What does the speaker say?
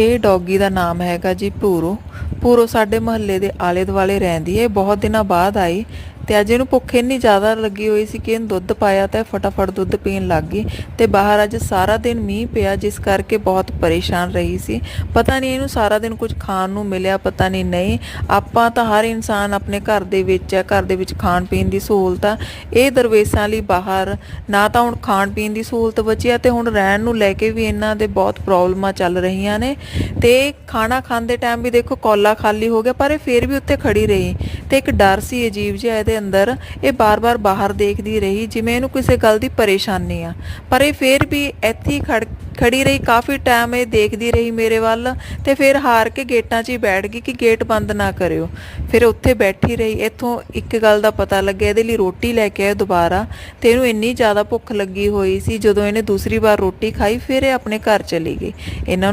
ਇਹ ਡੌਗੀ ਦਾ ਨਾਮ ਹੈਗਾ ਜੀ ਪੂਰੋ ਪੂਰੋ ਸਾਡੇ ਮੁਹੱਲੇ ਦੇ ਆਲੇ ਦੁਆਲੇ ਰਹਿੰਦੀ ਹੈ। ਬਹੁਤ ਦਿਨਾਂ ਬਾਅਦ ਆਈ। ਤੇ ਅੱਜ ਇਹਨੂੰ ਭੁੱਖ ਇੰਨੀ ਜ਼ਿਆਦਾ ਲੱਗੀ ਹੋਈ ਸੀ ਕਿ ਇਹਨੂੰ ਦੁੱਧ ਪਾਇਆ ਤਾਂ ਫਟਾਫਟ ਦੁੱਧ ਪੀਣ ਲੱਗ ਗਈ ਤੇ ਬਾਹਰ ਅੱਜ ਸਾਰਾ ਦਿਨ ਮੀਂਹ ਪਿਆ, ਜਿਸ ਕਰਕੇ ਬਹੁਤ ਪਰੇਸ਼ਾਨ ਰਹੀ ਸੀ। ਪਤਾ ਨਹੀਂ ਇਹਨੂੰ ਸਾਰਾ ਦਿਨ ਕੁਝ ਖਾਣ ਨੂੰ ਮਿਲਿਆ, ਪਤਾ ਨਹੀਂ ਨਹੀਂ। ਆਪਾਂ ਤਾਂ ਹਰ ਇਨਸਾਨ ਆਪਣੇ ਘਰ ਦੇ ਵਿੱਚ ਹੈ, ਘਰ ਦੇ ਵਿੱਚ ਖਾਣ ਪੀਣ ਦੀ ਸਹੂਲਤ ਆ। ਇਹ ਦਰਵੇਸ਼ਾਂ ਲਈ ਬਾਹਰ ਨਾ ਤਾਂ ਹੁਣ ਖਾਣ ਪੀਣ ਦੀ ਸਹੂਲਤ ਬਚੀ ਆ ਤੇ ਹੁਣ ਰਹਿਣ ਨੂੰ ਲੈ ਕੇ ਵੀ ਇਹਨਾਂ ਦੇ ਬਹੁਤ ਪ੍ਰੋਬਲਮਾਂ ਚੱਲ ਰਹੀਆਂ ਨੇ। ਤੇ ਖਾਣਾ ਖਾਂਦੇ ਟਾਈਮ ਵੀ ਦੇਖੋ, ਕੌਲਾ ਖਾਲੀ ਹੋ ਗਿਆ, ਪਰ ਇਹ ਫੇਰ ਵੀ ਉੱਥੇ ਖੜੀ ਰਹੀ। ਤੇ ਇੱਕ ਡਰ ਸੀ ਅਜੀਬ ਜਿਹਾ ਇਹਦੇ ਅੰਦਰ। ਇਹ ਬਾਰ-ਬਾਰ ਬਾਹਰ ਦੇਖਦੀ ਰਹੀ, ਜਿਵੇਂ ਇਹਨੂੰ ਕਿਸੇ ਗੱਲ ਦੀ ਪਰੇਸ਼ਾਨੀ ਆ। ਪਰ ਇਹ ਫੇਰ ਵੀ ਇੱਥੇ ਖੜ, ਖੜੀ ਰਹੀ। ਕਾਫੀ ਟਾਈਮ ਇਹ ਦੇਖਦੀ ਰਹੀ ਮੇਰੇ ਵੱਲ ਤੇ ਫਿਰ ਹਾਰ ਕੇ ਗੇਟਾਂ 'ਚ ਹੀ ਬੈਠ ਗਈ ਕਿ ਗੇਟ ਬੰਦ ਨਾ ਕਰਿਓ। ਫਿਰ ਉੱਥੇ ਬੈਠੀ ਰਹੀ। ਇੱਥੋਂ ਇੱਕ ਗੱਲ ਦਾ ਪਤਾ ਲੱਗਿਆ, ਇਹਦੇ ਲਈ ਰੋਟੀ ਲੈ ਕੇ ਆਏ ਦੁਬਾਰਾ ਤੇ ਇਹਨੂੰ ਇੰਨੀ ਜ਼ਿਆਦਾ ਭੁੱਖ ਲੱਗੀ ਹੋਈ ਸੀ, ਜਦੋਂ ਇਹਨੇ ਦੂਸਰੀ ਵਾਰ ਰੋਟੀ ਖਾਈ, ਫਿਰ ਇਹ ਆਪਣੇ ਘਰ ਚਲੀ ਗਈ। ਇਹਨਾਂ ਨੂੰ